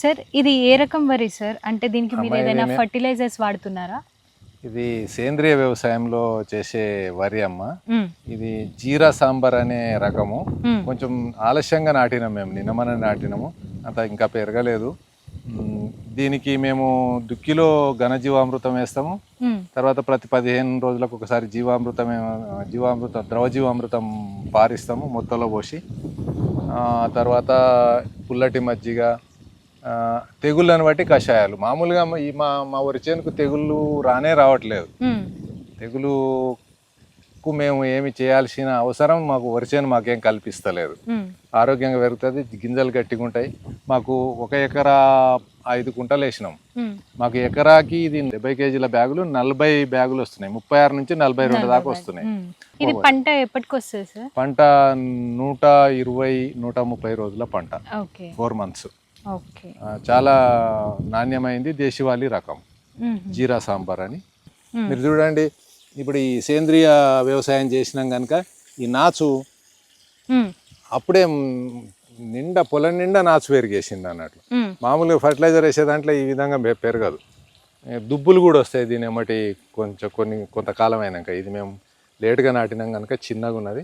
Sir ఇది ఏ రకం వరి సార్? అంటే దీనికి మీరు ఏదైనా ఫర్టిలైజర్స్ వాడుతున్నారా? ఇది సేంద్రియ వ్యవసాయంలో చేసే వరి అమ్మ. మ్మ్. ఇది జీరా సాంబార్ అనే రకము. కొంచెం ఆలస్యంగా నాటినాం మేము నిన్నమన నాటినాము. అంత ఇంకా పెరగలేదు. దీనికి మేము దుక్కిలో ఘనజీవామృతం వేస్తాము. తర్వాత ప్రతి పదిహేను రోజులకు ఒకసారి జీవామృతం జీవామృతం ద్రవ జీవామృతం పారిస్తాము మొత్తంలో పోసి. తర్వాత పుల్లటి మజ్జిగ తెగుళ్ళని బట్టి కషాయాలు. మామూలుగా మా- ఈ మా మా వరి చేనుకు తెగుళ్ళు రానే రావట్లేదు. తెగులుకు మేము ఏమి చేయాల్సిన అవసరం మాకు వరి చేను మాకేం కల్పిస్తలేదు. ఆరోగ్యంగా పెరుగుతుంది గింజలు గట్టిగా ఉంటాయి. మాకు ఒక ఎకరా ఐదు కుంటలు వేసినాం. మాకు ఎకరాకి ఇది డెబ్బై కేజీల బ్యాగులు నలభై బ్యాగులు వస్తున్నాయి. ముప్పై ఆరు నుంచి నలభై రెండు దాకా వస్తున్నాయి. ఇది పంట ఎప్పటికి వస్తుంది సార్? పంట నూట ఇరవై నూట ముప్పై రోజుల పంట. Four months. చాలా నాణ్యమైంది దేశవాళీ రకం. జీరా సాంబార్ అని. మీరు చూడండి ఇప్పుడు ఈ సేంద్రియ వ్యవసాయం చేసినాం కనుక ఈ నాచు. అప్పుడే నిండా పొలం నిండా నాచు పెరిగేసింది అన్నట్లు మ్మ్. మామూలుగా ఫర్టిలైజర్ వేసే దాంట్లో ఈ విధంగా పెరగదు దుబ్బులు కూడా వస్తాయి దీని ఎమ్మటి కొంచెం కొన్ని కొంతకాలం అయినాక ఇది మేము లేట్గా నాటినాం కనుక చిన్నగా ఉన్నది.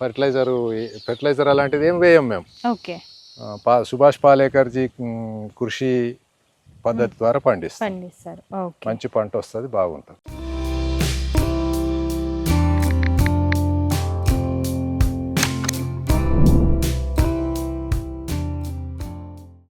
ఫర్టిలైజరు ఫర్టిలైజర్ అలాంటిది ఏం వేయం మేము ఓకే పా సుభాష్ పాలేకర్జీ కృషి పద్ధతి ద్వారా పండిస్తాం పండిస్తారు. మంచి పంట వస్తుంది బాగుంటుంది.